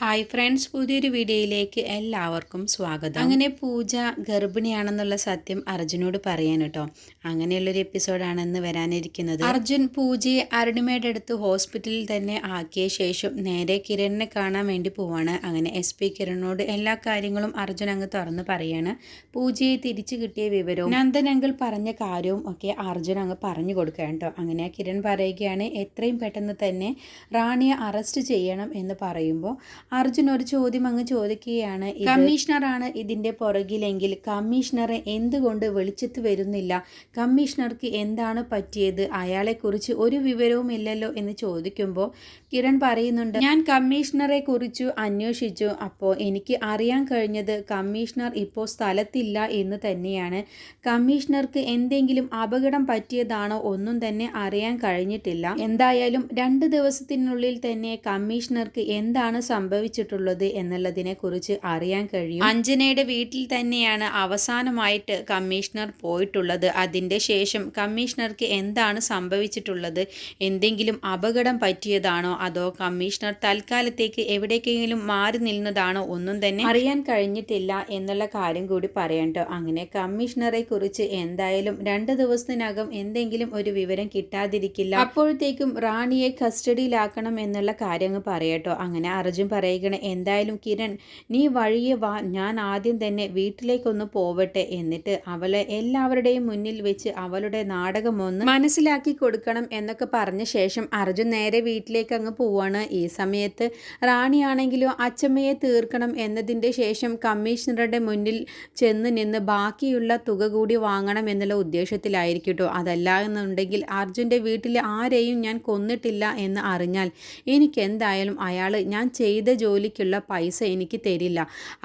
Hi friends പുതിയൊരു വീഡിയോയിലേക്ക് എല്ലാവർക്കും സ്വാഗതം. അങ്ങനെ പൂജ ഗർഭിണിയാണെന്നുള്ള സത്യം അർജുനോട് പറയാൻ കേട്ടോ. അങ്ങനെയുള്ളൊരു എപ്പിസോഡാണ് ഇന്ന് വരാനിരിക്കുന്നത്. അർജുൻ പൂജയെ അരുണിമയുടെ അടുത്ത് ഹോസ്പിറ്റലിൽ തന്നെ ആക്കിയ ശേഷം നേരെ കിരണിനെ കാണാൻ വേണ്ടി പോവാണ്. അങ്ങനെ എസ് പി കിരണിനോട് എല്ലാ കാര്യങ്ങളും അർജുൻ അങ്ങ് തുറന്ന് പറയാണ്. പൂജയെ തിരിച്ചു കിട്ടിയ വിവരവും നന്ദൻ അങ്കിൾ പറഞ്ഞ കാര്യവും ഒക്കെ അർജുൻ അങ്ങ് പറഞ്ഞു കൊടുക്കുകയാണ് കേട്ടോ. അങ്ങനെ കിരൺ പറയുകയാണ് എത്രയും പെട്ടെന്ന് തന്നെ റാണിയെ അറസ്റ്റ് ചെയ്യണം എന്ന് പറയുമ്പോൾ അർജുൻ ഒരു ചോദ്യം അങ്ങ് ചോദിക്കുകയാണ്. കമ്മീഷണറാണ് ഇതിന്റെ പുറകിലെങ്കിൽ കമ്മീഷണറെ എന്തുകൊണ്ട് വെളിച്ചത്ത് വരുന്നില്ല? കമ്മീഷണർക്ക് എന്താണ് പറ്റിയത്? അയാളെക്കുറിച്ച് ഒരു വിവരവും ഇല്ലല്ലോ എന്ന് ചോദിക്കുമ്പോൾ കിരൺ പറയുന്നുണ്ട് ഞാൻ കമ്മീഷണറെ കുറിച്ചു അന്വേഷിച്ചു. അപ്പോൾ എനിക്ക് അറിയാൻ കഴിഞ്ഞത് കമ്മീഷണർ ഇപ്പോൾ സ്ഥലത്തില്ല എന്ന് തന്നെയാണ്. കമ്മീഷണർക്ക് എന്തെങ്കിലും അപകടം പറ്റിയതാണോ ഒന്നും തന്നെ അറിയാൻ കഴിഞ്ഞിട്ടില്ല. എന്തായാലും രണ്ട് ദിവസത്തിനുള്ളിൽ തന്നെ കമ്മീഷണർക്ക് എന്താണ് സംഭവിച്ചിട്ടുള്ളത് എന്നുള്ളതിനെ കുറിച്ച് അറിയാൻ കഴിയും. അഞ്ജനയുടെ വീട്ടിൽ തന്നെയാണ് അവസാനമായിട്ട് കമ്മീഷണർ പോയിട്ടുള്ളത്. അതിന്റെ ശേഷം കമ്മീഷണർക്ക് എന്താണ് സംഭവിച്ചിട്ടുള്ളത്? എന്തെങ്കിലും അപകടം പറ്റിയതാണോ? അതോ കമ്മീഷണർ തൽക്കാലത്തേക്ക് എവിടേക്കെങ്കിലും മാറി നിന്നതാണോ ഒന്നും തന്നെ അറിയാൻ കഴിഞ്ഞിട്ടില്ല എന്നുള്ള കാര്യം കൂടി പറയണ്ടോ? അങ്ങനെ കമ്മീഷണറെ കുറിച്ച് എന്തായാലും രണ്ട് ദിവസത്തിനകം എന്തെങ്കിലും ഒരു വിവരം കിട്ടാതിരിക്കില്ല. അപ്പോഴത്തേക്കും റാണിയെ കസ്റ്റഡിയിലാക്കണം എന്നുള്ള കാര്യം പറയട്ടോ. അങ്ങനെ അർജുൻ പറയുകയാണ് എന്തായാലും കിരൺ നീ വഴിയെ വാ. ഞാൻ ആദ്യം തന്നെ വീട്ടിലേക്കൊന്ന് പോവട്ടെ. എന്നിട്ട് അവളെ എല്ലാവരുടെയും മുന്നിൽ വെച്ച് അവളുടെ നാടകം ഒന്ന് മനസ്സിലാക്കി കൊടുക്കണം എന്നൊക്കെ പറഞ്ഞ ശേഷം അർജുൻ നേരെ വീട്ടിലേക്ക് അങ്ങ് പോവാണ്. ഈ സമയത്ത് റാണിയാണെങ്കിലോ അച്ചമ്മയെ തീർക്കണം എന്നതിന്റെ ശേഷം കമ്മീഷണറുടെ മുന്നിൽ ചെന്ന് നിന്ന് ബാക്കിയുള്ള തുക കൂടി വാങ്ങണം എന്നുള്ള ഉദ്ദേശത്തിലായിരിക്കും കേട്ടോ. അതല്ല എന്നുണ്ടെങ്കിൽ അർജുന്റെ വീട്ടിൽ ആരെയും ഞാൻ കൊന്നിട്ടില്ല എന്ന് അറിഞ്ഞാൽ എനിക്കെന്തായാലും അയാൾ ഞാൻ ചെയ്ത ജോലിക്കുള്ള പൈസ എനിക്ക് തരില്ല.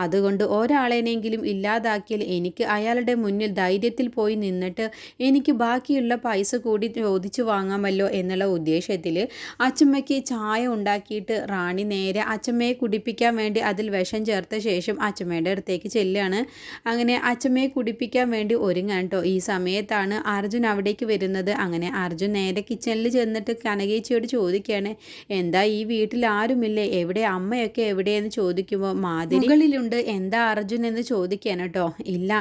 അതുകൊണ്ട് ഒരാളെനെങ്കിലും ഇല്ലാതാക്കിയാൽ എനിക്ക് അയാളുടെ മുന്നിൽ ധൈര്യത്തിൽ പോയി നിന്നിട്ട് എനിക്ക് ബാക്കിയുള്ള പൈസ കൂടി ചോദിച്ചു വാങ്ങാമല്ലോ എന്നുള്ള ഉദ്ദേശത്തിൽ അച്ചമ്മയ്ക്ക് ചായ ഉണ്ടാക്കിയിട്ട് റാണി നേരെ അച്ചമ്മയെ കുടിപ്പിക്കാൻ വേണ്ടി അതിൽ വിഷം ചേർത്ത ശേഷം അച്ചമ്മയുടെ അടുത്തേക്ക് ചെല്ലുകയാണ് അങ്ങനെ അച്ചമ്മയെ കുടിപ്പിക്കാൻ വേണ്ടി ഒരുങ്ങാൻ കേട്ടോ. ഈ സമയത്താണ് അർജുൻ അവിടേക്ക് വരുന്നത്. അങ്ങനെ അർജുൻ നേരെ കിച്ചണിൽ ചെന്നിട്ട് കനകേച്ചിയോട് ചോദിക്കുകയാണ് എന്താ ഈ വീട്ടിൽ ആരുമില്ലേ? എവിടെ അമ്മയൊക്കെ എവിടെയെന്ന് ചോദിക്കുമ്പോൾ മാതിരി മുകളിലുണ്ട്. എന്താ അർജുൻ എന്ന് ചോദിക്കാൻ കേട്ടോ. ഇല്ല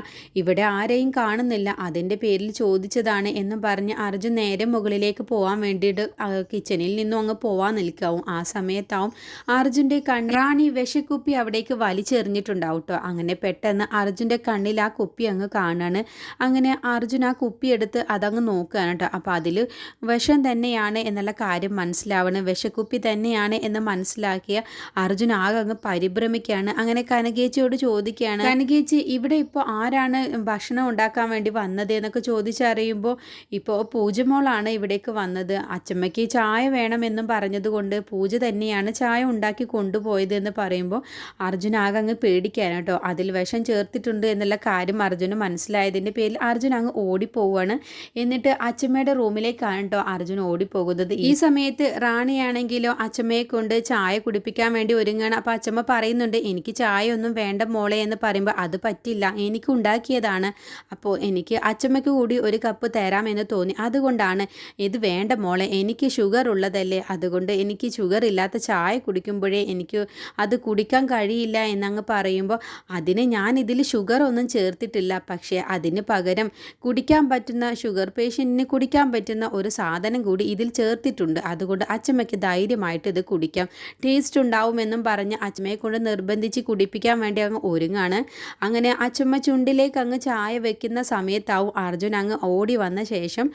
ഇവിടെ ആരെയും കാണുന്നില്ല. അതിന്റെ പേരിൽ ചോദിച്ചതാണ് എന്ന് പറഞ്ഞ് അർജുൻ നേരെ മുകളിലേക്ക് പോകാൻ വേണ്ടിയിട്ട് കിച്ചണിൽ നിന്നും അങ്ങ് പോവാൻ നിൽക്കാവും. ആ സമയത്താവും അർജുന്റെ കണ്ണാണി വിഷക്കുപ്പി അവിടേക്ക് വലിച്ചെറിഞ്ഞിട്ടുണ്ടാവും കേട്ടോ. അങ്ങനെ പെട്ടെന്ന് അർജുന്റെ കണ്ണിൽ ആ കുപ്പി അങ്ങ് കാണാണ്. അങ്ങനെ അർജുൻ ആ കുപ്പി എടുത്ത് അതങ്ങ് നോക്കുകയാണ് കേട്ടോ. അപ്പോൾ അതിൽ വിഷം തന്നെയാണ് എന്നുള്ള കാര്യം മനസ്സിലാവണം. വിഷക്കുപ്പി തന്നെയാണ് എന്ന് മനസ്സിലാക്കിയ അർജുൻ ആകെ അങ്ങ് പരിഭ്രമിക്കുകയാണ്. അങ്ങനെ കനകേച്ചിയോട് ചോദിക്കുകയാണ് കനകേച്ചി ഇവിടെ ഇപ്പോൾ ആരാണ് ഭക്ഷണം ഉണ്ടാക്കാൻ വേണ്ടി വന്നത്? എന്നൊക്കെ ചോദിച്ചറിയുമ്പോൾ ഇപ്പോൾ പൂജമോളാണ് ഇവിടേക്ക് വന്നത്. അച്ചമ്മയ്ക്ക് ചായ വേണമെന്നും പറഞ്ഞതുകൊണ്ട് പൂജ തന്നെയാണ് ചായ ഉണ്ടാക്കി കൊണ്ടുപോയത് എന്ന് പറയുമ്പോൾ അർജുൻ ആകെ അങ്ങ് പേടിക്കാനാണ് കേട്ടോ. അതിൽ വിഷം ചേർത്തിട്ടുണ്ട് എന്നുള്ള കാര്യം അർജുന് മനസ്സിലായതിന്റെ പേരിൽ അർജുൻ അങ്ങ് ഓടിപ്പോവാണ് എന്നിട്ട് അച്ചമ്മയുടെ റൂമിലേക്കാണ് കേട്ടോ അർജുൻ ഓടിപ്പോകുന്നത്. ഈ സമയത്ത് റാണിയാണെങ്കിലോ അച്ചമ്മയെ കൊണ്ട് ചായ കുടിപ്പിക്കാൻ വേണ്ടി ഒരുങ്ങണം. അപ്പോൾ അച്ഛമ്മ പറയുന്നുണ്ട് എനിക്ക് ചായ ഒന്നും വേണ്ട മോളെ എന്ന് പറയുമ്പോൾ അത് പറ്റില്ല എനിക്ക് ഉണ്ടാക്കിയതാണ്. അപ്പോൾ എനിക്ക് അച്ഛമ്മയ്ക്ക് കൂടി ഒരു കപ്പ് തരാമെന്ന് തോന്നി. അതുകൊണ്ടാണ് ഇത് വേണ്ട മോളെ എനിക്ക് ഷുഗർ ഉള്ളതല്ലേ. അതുകൊണ്ട് എനിക്ക് ഷുഗർ ഇല്ലാത്ത ചായ കുടിക്കുമ്പോഴേ എനിക്ക് അത് കുടിക്കാൻ കഴിയില്ല എന്നങ്ങ് പറയുമ്പോൾ അതിന് ഞാൻ ഇതിൽ ഷുഗർ ഒന്നും ചേർത്തിട്ടില്ല. പക്ഷേ അതിന് പകരം കുടിക്കാൻ പറ്റുന്ന ഷുഗർ പേഷ്യന്റിന് കുടിക്കാൻ പറ്റുന്ന ഒരു സാധനം കൂടി ഇതിൽ ചേർത്തിട്ടുണ്ട്. അതുകൊണ്ട് അച്ഛമ്മയ്ക്ക് ധൈര്യമായിട്ട് ഇത് കുടിക്കാം. ടേസ്റ്റ് ഉണ്ടാവുമെന്നും പറഞ്ഞ് അച്ഛമ്മയെ കൊണ്ട് നിർബന്ധിച്ച് കുടിപ്പിക്കാൻ വേണ്ടി അങ്ങ് ഒരുങ്ങാണ്. അങ്ങനെ അച്ഛമ്മ ചുണ്ടിലേക്ക് അങ്ങ് ചായ വെക്കുന്ന സമയത്താവും അർജുൻ അങ്ങ് ഓടി വന്ന ശേഷം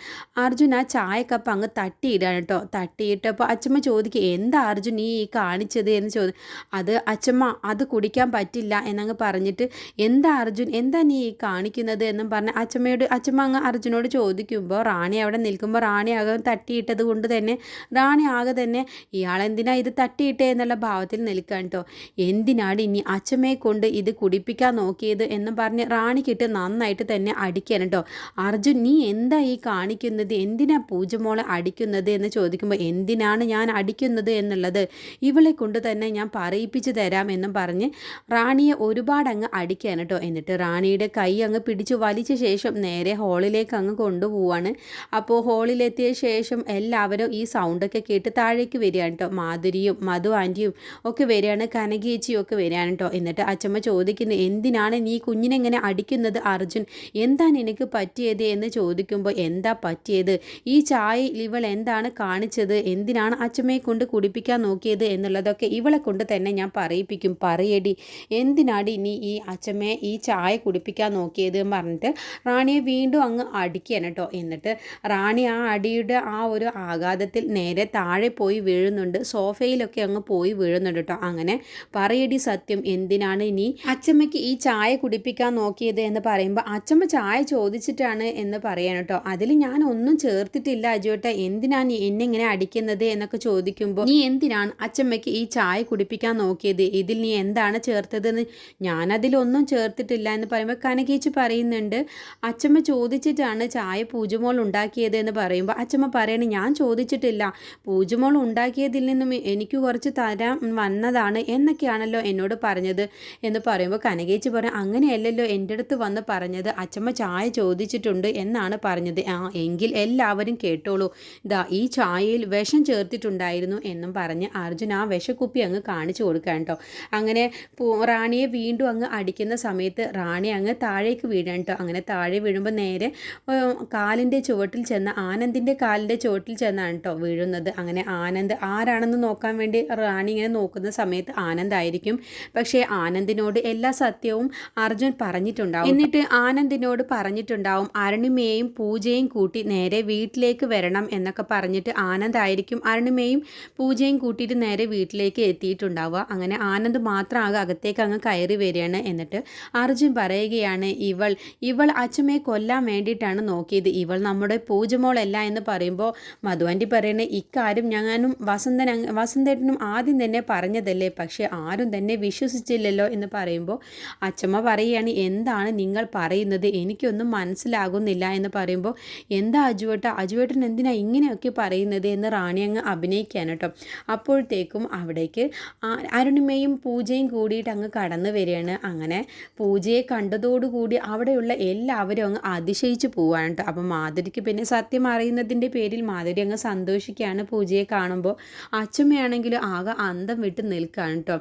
അർജുൻ ആ ചായ കപ്പ് അങ്ങ് തട്ടിയിടാണ് കേട്ടോ. തട്ടിയിട്ടപ്പോൾ അച്ഛമ്മ ചോദിക്കുക എന്താ അർജുൻ ഈ കാണിച്ചത്? എന്ന് ചോദി അത് അച്ഛമ്മ അത് കുടിക്കാൻ പറ്റില്ല എന്നങ്ങ് പറഞ്ഞിട്ട് എന്താ അർജുൻ എന്താ നീ ഈ കാണിക്കുന്നത്? എന്നും പറഞ്ഞ് അച്ഛമ്മയോട് അച്ഛമ്മ അങ്ങ് അർജുനോട് ചോദിക്കുമ്പോൾ റാണി അവിടെ നിൽക്കുമ്പോൾ റാണി ആകെ തട്ടിയിട്ടത് കൊണ്ട് തന്നെ റാണി ആകെ തന്നെ ഇയാളെന്തിനാ ഇത് തട്ടിയിട്ടേ? എന്നുള്ള ഭാവത്തിൽ നിൽക്കാൻ കേട്ടോ എന്തിനാണ് ഇനി അച്ഛമ്മയെ കൊണ്ട് ഇത് കുടിപ്പിക്കാൻ നോക്കിയത് എന്ന് പറഞ്ഞ് റാണിക്കിട്ട് നന്നായിട്ട് തന്നെ അടിക്കാൻ കേട്ടോ അർജുൻ നീ എന്താ ഈ കാണിക്കുന്നത്? എന്തിനാ പൂജമോളെ അടിക്കുന്നത് എന്ന് ചോദിക്കുമ്പോൾ എന്തിനാണ് ഞാൻ അടിക്കുന്നത് എന്നുള്ളത് ഇവളെ കൊണ്ട് തന്നെ ഞാൻ പറയിപ്പിച്ചു തരാം എന്നും പറഞ്ഞ് റാണിയെ ഒരുപാട് അങ്ങ് അടിക്കാൻ കേട്ടോ എന്നിട്ട് റാണിയുടെ കൈ അങ്ങ് പിടിച്ചു വലിച്ച ശേഷം നേരെ ഹോളിലേക്ക് അങ്ങ് കൊണ്ടുപോവാണ്. അപ്പോൾ ഹോളിലെത്തിയ ശേഷം എല്ലാവരും ഈ സൗണ്ടൊക്കെ കേട്ട് താഴേക്ക് വരികയാണ് കേട്ടോ മാധുരിയും മധു ആന്റിയും ഒക്കെ വരികയാണ് കനകേച്ചിയും ഒക്കെ വരികയാണ് കേട്ടോ എന്നിട്ട് അച്ചമ്മ ചോദിക്കുന്നത് എന്തിനാണ് നീ കുഞ്ഞിനെങ്ങനെ അടിക്കുന്നത് അർജുൻ? എന്താ നിനക്ക് പറ്റിയത് എന്ന് ചോദിക്കുമ്പോൾ എന്താ പറ്റിയത്? ഈ ചായ ഇവൾ എന്താണ് കാണിച്ചത്? എന്തിനാണ് അച്ചമ്മയെ കൊണ്ട് കുടിപ്പിക്കാൻ നോക്കിയത് എന്നുള്ളതൊക്കെ ഇവളെ കൊണ്ട് തന്നെ ഞാൻ പറയിപ്പിക്കും. പറയടി എന്തിനാടി നീ ഈ അച്ചമ്മയെ ഈ ചായ കുടിപ്പിക്കാൻ നോക്കിയത് എന്ന് പറഞ്ഞിട്ട് റാണിയെ വീണ്ടും അങ്ങ് അടിക്കുകയാണ് കേട്ടോ എന്നിട്ട് റാണി ആ അടിയുടെ ആ ഒരു ആഘാതത്തിൽ നേരെ താഴെ പോയി വീഴുന്നുണ്ട്. സോഫയിലൊക്കെ അങ്ങ് പോയി വീഴുന്നുണ്ട്. കേട്ടോ അങ്ങനെ പറയടി സത്യം എന്തിനാണ് ഇനി അച്ചമ്മയ്ക്ക് ഈ ചായ കുടിപ്പിക്കാൻ നോക്കിയത് എന്ന് പറയുമ്പോൾ അച്ചമ്മ ചായ ചോദിച്ചിട്ടാണ് എന്ന് പറയാൻ കേട്ടോ അതിൽ ഞാൻ ഒന്നും ചേർത്തിട്ടില്ല അജുവേട്ട എന്തിനാണ് നീ എന്നെ ഇങ്ങനെ അടിക്കുന്നത് എന്നൊക്കെ ചോദിക്കുമ്പോൾ നീ എന്തിനാണ് അച്ചമ്മയ്ക്ക് ഈ ചായ കുടിപ്പിക്കാൻ നോക്കിയത്? ഇതിൽ നീ എന്താണ് ചേർത്തതെന്ന് ഞാനതിലൊന്നും ചേർത്തിട്ടില്ല എന്ന് പറയുമ്പോൾ കനകീച്ച് പറയുന്നുണ്ട് അച്ചമ്മ ചോദിച്ചിട്ടാണ് ചായ പൂജമോൾ ഉണ്ടാക്കിയത് എന്ന് പറയുമ്പോൾ അച്ചമ്മ പറയണേ ഞാൻ ചോദിച്ചിട്ടില്ല പൂജമോൾ ഉണ്ടാക്കിയതിൽ നിന്നും എനിക്ക് കുറച്ച് തരാൻ വന്നതാണ് എന്നൊക്കെയാണല്ലോ എന്നോട് പറഞ്ഞത് എന്ന് പറയുമ്പോൾ കനകേച്ചി പറയും അങ്ങനെയല്ലല്ലോ എന്റെ അടുത്ത് വന്ന് പറഞ്ഞത്. അച്ചമ്മ ചായ ചോദിച്ചിട്ടുണ്ട് എന്നാണ് പറഞ്ഞത്. ആ എങ്കിൽ എല്ലാവരും കേട്ടോളൂ. ഇതാ ഈ ചായയിൽ വിഷം ചേർത്തിട്ടുണ്ടായിരുന്നു എന്നും പറഞ്ഞ് അർജുൻ ആ വിഷക്കുപ്പി അങ്ങ് കാണിച്ചു കൊടുക്കാൻ കേട്ടോ. അങ്ങനെ റാണിയെ വീണ്ടും അങ്ങ് അടിക്കുന്ന സമയത്ത് റാണി അങ്ങ് താഴേക്ക് വീഴാൻ കേട്ടോ. അങ്ങനെ താഴെ വീഴുമ്പോൾ നേരെ കാലിന്റെ ചുവട്ടിൽ ചെന്ന ആനന്ദിന്റെ കാലിന്റെ ചുവട്ടിൽ ചെന്നാണ് കേട്ടോ വീഴുന്നത്. അങ്ങനെ ആനന്ദ് ആരാണെന്ന് നോക്കാൻ വേണ്ടി റാണി ഇങ്ങനെ നോക്കുന്ന സമയത്ത് ആനന്ദായിരിക്കും. പക്ഷേ ആനന്ദിനോട് എല്ലാ സത്യവും അർജുൻ പറഞ്ഞിട്ടുണ്ടാവും. എന്നിട്ട് ആനന്ദിനോട് പറഞ്ഞിട്ടുണ്ടാവും അരുണിമയെയും പൂജയും കൂട്ടി നേരെ വീട്ടിലേക്ക് വരണം എന്നൊക്കെ പറഞ്ഞിട്ട് ആനന്ദായിരിക്കും അരുണിമയും പൂജയും കൂട്ടിയിട്ട് നേരെ വീട്ടിലേക്ക് എത്തിയിട്ടുണ്ടാവുക. അങ്ങനെ ആനന്ദ് മാത്രമാകെ അകത്തേക്ക് അങ്ങ് കയറി വരികയാണ് എന്നിട്ട് അർജുൻ പറയുകയാണ് ഇവൾ ഇവൾ അച്ഛമ്മയെ കൊല്ലാൻ വേണ്ടിയിട്ടാണ് നോക്കിയത്. ഇവൾ നമ്മുടെ പൂജമോളല്ല എന്ന് പറയുമ്പോൾ മധുവാന്റെ പറയുന്നത് ഇക്കാര്യം ഞാനും വസന്തൻ വസന്തേട്ടനും ആദ്യം തന്നെ പറഞ്ഞതല്ലേ? പക്ഷേ ആരും തന്നെ വിശ്വസിച്ചില്ലല്ലോ എന്ന് പറയുമ്പോൾ അച്ഛമ്മ പറയുകയാണ് എന്താണ് നിങ്ങൾ പറയുന്നത്? എനിക്കൊന്നും മനസ്സിലാകുന്നില്ല എന്ന് പറയുമ്പോൾ എന്താ അജുവേട്ട? അജുവേട്ടൻ എന്തിനാ ഇങ്ങനെയൊക്കെ പറയുന്നത്? എന്ന് റാണി അങ്ങ് അഭിനയിക്കാൻ കേട്ടോ. അപ്പോഴത്തേക്കും അവിടേക്ക് അരുണിമയും പൂജയും കൂടിയിട്ട് അങ്ങ് കടന്നു വരികയാണ്. അങ്ങനെ പൂജയെ കണ്ടതോടുകൂടി അവിടെയുള്ള എല്ലാവരും അങ്ങ് അതിശയിച്ച് പോവാണ് കേട്ടോ. അപ്പം മാധുരിക്ക് പിന്നെ സത്യം അറിയുന്നതിന്റെ പേരിൽ മാധുരി അങ്ങ് സന്തോഷിക്കുകയാണ് പൂജയെ കാണുമ്പോൾ. അച്ഛമ്മയാണെങ്കിലും ആകെ അന്തം വിട്ട് നിൽക്കുകയാണ് കേട്ടോ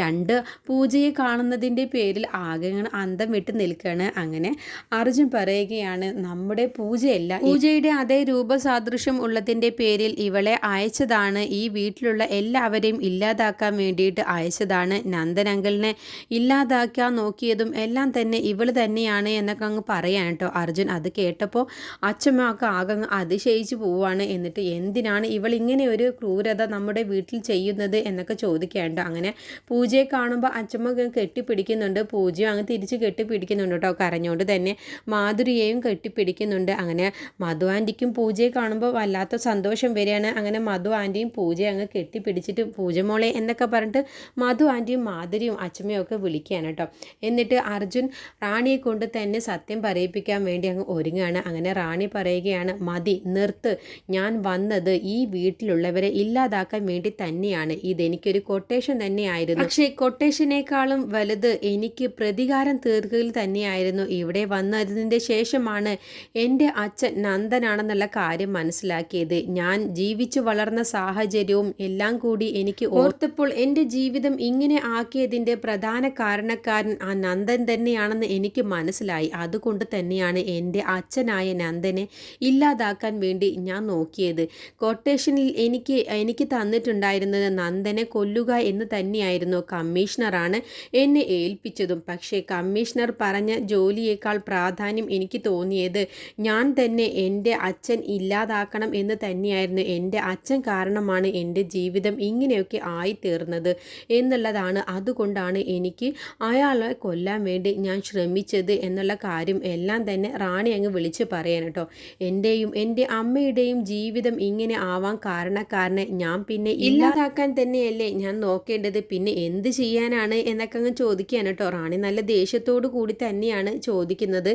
രണ്ട് പൂജയെ കാണുന്നതിന്റെ പേരിൽ ആകെ അന്തം വിട്ട് നിൽക്കുകയാണ് അങ്ങനെ അർജുൻ പറയുകയാണ് നമ്മുടെ പൂജയല്ല പൂജയുടെ അതേ രൂപസാദൃശ്യം ഉള്ളതിന്റെ പേരിൽ ഇവളെ അയച്ചതാണ്. ഈ വീട്ടിലുള്ള എല്ലാവരെയും ഇല്ലാതാക്കാൻ വേണ്ടിയിട്ട് അയച്ചതാണ്. നന്ദനങ്കലിനെ ഇല്ലാതാക്കാൻ നോക്കിയതും എല്ലാം തന്നെ ഇവൾ തന്നെയാണ് എന്നൊക്കെ അങ്ങ് പറയാൻ കേട്ടോ അർജുൻ. അത് കേട്ടപ്പോൾ അച്ഛമ്മക്ക് ആകെ അതിശയിച്ചു പോവാണ്. എന്നിട്ട് എന്തിനാണ് ഇവൾ ഇങ്ങനെ ഒരു ക്രൂരത നമ്മുടെ വീട്ടിൽ ചെയ്യുന്നത് എന്നൊക്കെ ചോദിക്കേണ്ട. അങ്ങനെ പൂജയെ കാണുമ്പോൾ അച്ഛമ്മ കെട്ടിപ്പിടിക്കുന്നുണ്ട്. പൂജയും അങ്ങ് തിരിച്ച് കെട്ടിപ്പിടിക്കുന്നുണ്ട് കേട്ടോ. കരഞ്ഞുകൊണ്ട് തന്നെ മാധുരിയെയും കെട്ടിപ്പിടിക്കുന്നുണ്ട്. അങ്ങനെ മധു ആന്റിക്കും പൂജയെ കാണുമ്പോൾ വല്ലാത്ത സന്തോഷം വരികയാണ്. അങ്ങനെ മധു ആന്റിയും പൂജയെ അങ്ങ് കെട്ടിപ്പിടിച്ചിട്ട് പൂജമോളെ എന്നൊക്കെ പറഞ്ഞിട്ട് മധു ആന്റിയും മാധുരിയും അച്ഛമ്മയും ഒക്കെ വിളിക്കുകയാണ് കേട്ടോ. എന്നിട്ട് അർജുൻ റാണിയെ കൊണ്ട് തന്നെ സത്യം പറയിപ്പിക്കാൻ വേണ്ടി അങ്ങ് ഒരുങ്ങുകയാണ്. അങ്ങനെ റാണി പറയുകയാണ് മതി നിർത്ത്. ഞാൻ വന്നത് ഈ വീട്ടിലുള്ളവരെ ഇല്ലാതാക്കാൻ വേണ്ടി തന്നെയാണ്. ഇതെനിക്കൊരു കൊട്ടേഷൻ തന്നെയായിരുന്നു. പക്ഷേ കൊട്ടേഷനേക്കാളും വലുത് എനിക്ക് പ്രതികാരം തീർക്കുകയിൽ തന്നെയായിരുന്നു. ഇവിടെ വന്നതിന്റെ ശേഷമാണ് എന്റെ അച്ഛൻ നന്ദനാണെന്നുള്ള കാര്യം മനസ്സിലാക്കിയത്. ഞാൻ ജീവിച്ചു വളർന്ന സാഹചര്യവും എല്ലാം കൂടി എനിക്ക് ഓർത്തപ്പോൾ എന്റെ ജീവിതം ഇങ്ങനെ ആക്കിയതിന്റെ പ്രധാന കാരണക്കാരൻ ആ നന്ദൻ തന്നെയാണെന്ന് എനിക്ക് മനസ്സിലായി. അതുകൊണ്ട് തന്നെയാണ് എന്റെ അച്ഛനായ നന്ദനെ ഇല്ലാതാക്കാൻ വേണ്ടി ഞാൻ നോക്കിയത്. കൊട്ടേഷനിൽ എനിക്ക് എനിക്ക് തന്നിട്ടുണ്ടായിരുന്നത് നന്ദനെ കൊല്ലുക എന്ന് തന്നെയായിരുന്നു കമ്മീഷണറാണ് എന്നെ ഏൽപ്പിച്ചതും. പക്ഷേ കമ്മീഷണർ പറഞ്ഞ ജോലിയേക്കാൾ പ്രാധാന്യം എനിക്ക് തോന്നിയത് ഞാൻ തന്നെ എന്റെ അച്ഛൻ ഇല്ലാതാക്കണം എന്ന് തന്നെയായിരുന്നു. എന്റെ അച്ഛൻ കാരണമാണ് എന്റെ ജീവിതം ഇങ്ങനെയൊക്കെ ആയിത്തീർന്നത് എന്നുള്ളതാണ്. അതുകൊണ്ടാണ് എനിക്ക് അയാളെ കൊല്ലാൻ വേണ്ടി ഞാൻ ശ്രമിച്ചത് എന്നുള്ള കാര്യം എല്ലാം തന്നെ റാണി അങ്ങ് വിളിച്ച് പറയാൻ കേട്ടോ. എന്റെയും എന്റെ അമ്മയുടെയും ജീവിതം ഇങ്ങനെ ആവാൻ കാരണക്കാരനെ ഞാൻ പിന്നെ ഇല്ലാതാക്കാൻ തന്നെയല്ലേ ഞാൻ നോക്കേണ്ടത് പിന്നെ എന്ത് ചെയ്യാനാണ് എന്നൊക്കെ അങ്ങ് ചോദിക്കുകയാണ് കേട്ടോ. റാണി നല്ല ദേഷ്യത്തോടു കൂടി തന്നെയാണ് ചോദിക്കുന്നത്.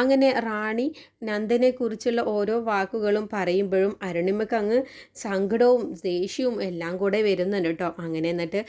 അങ്ങനെ റാണി നന്ദനെക്കുറിച്ചുള്ള ഓരോ വാക്കുകളും പറയുമ്പോഴും അരുണിമക്ക് അങ്ങ് സങ്കടവും ദേഷ്യവും എല്ലാം കൂടെ വരുന്നുണ്ട് കേട്ടോ. അങ്ങനെ എന്നിട്ട്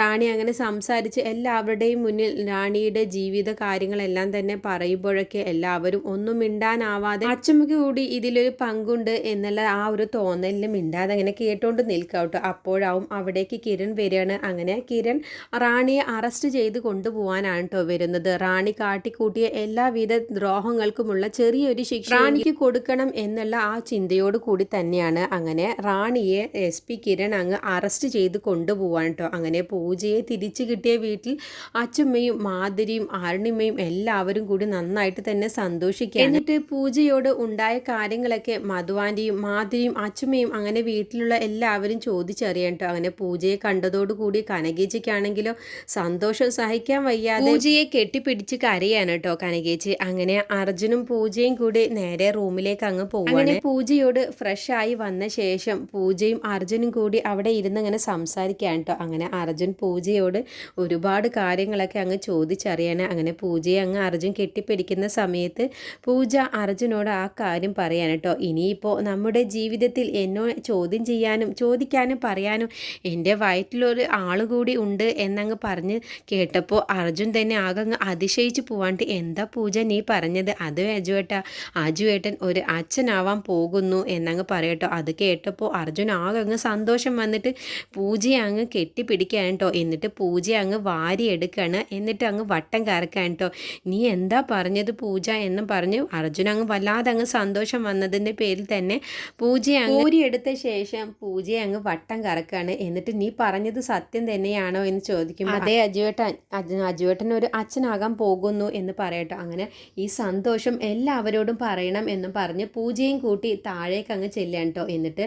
റാണി അങ്ങനെ സംസാരിച്ച് എല്ലാവരുടെയും മുന്നിൽ റാണിയുടെ ജീവിത കാര്യങ്ങളെല്ലാം തന്നെ പറയുമ്പോഴൊക്കെ എല്ലാവരും ഒന്നും മിണ്ടാനാവാതെ അച്ചമ്മക്ക് കൂടി ഇതിലൊരു പങ്കുണ്ട് എന്നുള്ള ആ ഒരു തോന്നലിൽ മിണ്ടാതെ അങ്ങനെ കേട്ടോണ്ട് നിൽക്കാം കേട്ടോ. അപ്പോഴാവും അവിടേക്ക് കിരൺ വരികയാണ് അങ്ങനെ കിരൺ റാണിയെ അറസ്റ്റ് ചെയ്ത് കൊണ്ടുപോകാനാണ് കേട്ടോ വരുന്നത്. റാണി കാട്ടിക്കൂട്ടിയ എല്ലാവിധ ദ്രോഹങ്ങൾക്കുമുള്ള ചെറിയൊരു ശിക്ഷ റാണിക്ക് കൊടുക്കണം എന്നുള്ള ആ ചിന്തയോട് കൂടി തന്നെയാണ്. അങ്ങനെ റാണിയെ എസ് പി കിരൺ അങ്ങ് അറസ്റ്റ് ചെയ്ത് കൊണ്ടുപോകാൻ കേട്ടോ അങ്ങനെ പൂജയെ തിരിച്ചു കിട്ടിയ വീട്ടിൽ അച്ചുമ്മയും മാധുരിയും അരുണിമയും എല്ലാവരും കൂടി നന്നായിട്ട് തന്നെ സന്തോഷിക്കുക എന്നിട്ട് പൂജയോട് ഉണ്ടായ കാര്യങ്ങളൊക്കെ മധുവാന്റെയും മാധുരിയും അച്ചുമ്മയും അങ്ങനെ വീട്ടിലുള്ള എല്ലാവരും ചോദിച്ചറിയാൻ കേട്ടോ അങ്ങനെ പൂജയെ കണ്ടതോടുകൂടി കനകേച്ചിക്കാണെങ്കിലോ സന്തോഷം സഹിക്കാൻ വയ്യാതെ പൂജയെ കെട്ടിപ്പിടിച്ച് കരയാണ് കേട്ടോ കനകേച്ചി അങ്ങനെ അർജുനും പൂജയും കൂടി നേരെ റൂമിലേക്ക് അങ്ങ് പോകും പൂജയോട് ഫ്രഷ് ആയി വന്ന ശേഷം പൂജയും അർജുനും കൂടി അവിടെ ഇരുന്ന് അങ്ങനെ സംസാരിക്കാൻ കേട്ടോ. അങ്ങനെ അർജുൻ പൂജയോട് ഒരുപാട് കാര്യങ്ങളൊക്കെ അങ്ങ് ചോദിച്ചറിയാണ്. അങ്ങനെ പൂജയെ അങ്ങ് അർജുൻ കെട്ടിപ്പിടിക്കുന്ന സമയത്ത് പൂജ അർജുനോട് ആ കാര്യം പറയാൻ കേട്ടോ. ഇനിയിപ്പോൾ നമ്മുടെ ജീവിതത്തിൽ എന്നോ ചോദ്യം ചെയ്യാനും ചോദിക്കാനും പറയാനും എന്റെ വയറ്റിലൊരു ആൾ കൂടി ഉണ്ട് എന്നങ്ങ് പറഞ്ഞ് കേട്ടപ്പോൾ അർജുൻ തന്നെ ആകെ അങ്ങ് അതിശയിച്ച് പോവാണ്ട് എന്താ പൂജ നീ പറഞ്ഞത്? അത് അജുവേട്ട അജുവേട്ടൻ ഒരു അച്ഛനാവാൻ പോകുന്നു എന്നങ്ങ് പറയട്ടോ അത് കേട്ടപ്പോൾ അർജുൻ ആകെ അങ്ങ് സന്തോഷം വന്നിട്ട് പൂജയെ അങ്ങ് കെട്ടിപ്പിടിക്കാൻ കേട്ടോ. എന്നിട്ട് പൂജയെ അങ്ങ് വാരിയെടുക്കുകയാണ് എന്നിട്ട് അങ്ങ് വട്ടം കറക്കാൻ കേട്ടോ. നീ എന്താ പറഞ്ഞത് പൂജ? എന്നും പറഞ്ഞു അർജുൻ അങ്ങ് വല്ലാതെ അങ്ങ് സന്തോഷം വന്നതിന്റെ പേരിൽ തന്നെ പൂജയെ അങ്ങ് ഊരിയെടുത്ത ശേഷം പൂജയെ അങ്ങ് വട്ടം കറക്കാണ്. എന്നിട്ട് നീ പറഞ്ഞത് സത്യം തന്നെയാണോ എന്ന് ചോദിക്കുമ്പോൾ അതെ അജുവേട്ടൻ അജു- അജുവേട്ടൻ ഒരു അച്ഛനാകാൻ പോകുന്നു എന്ന് പറയട്ടോ. അങ്ങനെ ഈ സന്തോഷം എല്ലാവരോടും പറയണം എന്നും പറഞ്ഞ് പൂജയും കൂട്ടി താഴേക്ക് അങ്ങ് ചെല്ലുകയാണ് കേട്ടോ എന്നിട്ട്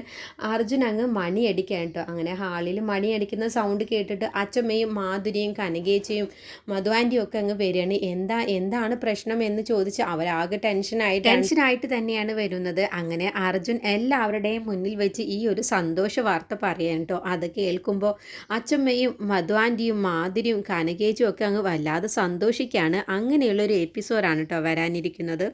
അർജുൻ അങ്ങ് മണിയടിക്കാൻ കേട്ടോ അങ്ങനെ ഹാളിൽ മണിയടിക്കുന്ന സൗണ്ട് കേട്ടിട്ട് അച്ഛമ്മയും മാധുരിയും കനകേച്ചയും മധുവാന്റിയും ഒക്കെ അങ്ങ് വരികയാണ്. എന്താ എന്താണ് പ്രശ്നം എന്ന് ചോദിച്ച് അവരാകെ ടെൻഷനായിട്ട് ടെൻഷനായിട്ട് തന്നെയാണ് വരുന്നത്. അങ്ങനെ അർജുൻ എല്ലാവരുടെയും മുന്നിൽ വെച്ച് ഈ ഒരു സന്തോഷ വാർത്ത പറയാൻ കേട്ടോ അത് കേൾക്കുമ്പോൾ അച്ചമ്മയും മധുവാന്റിയും മാധുരിയും കനകേജും ഒക്കെ അങ്ങ് വല്ലാതെ സന്തോഷിക്കുകയാണ് അങ്ങനെയുള്ളൊരു എപ്പിസോഡാണ് കേട്ടോ വരാനിരിക്കുന്നത്.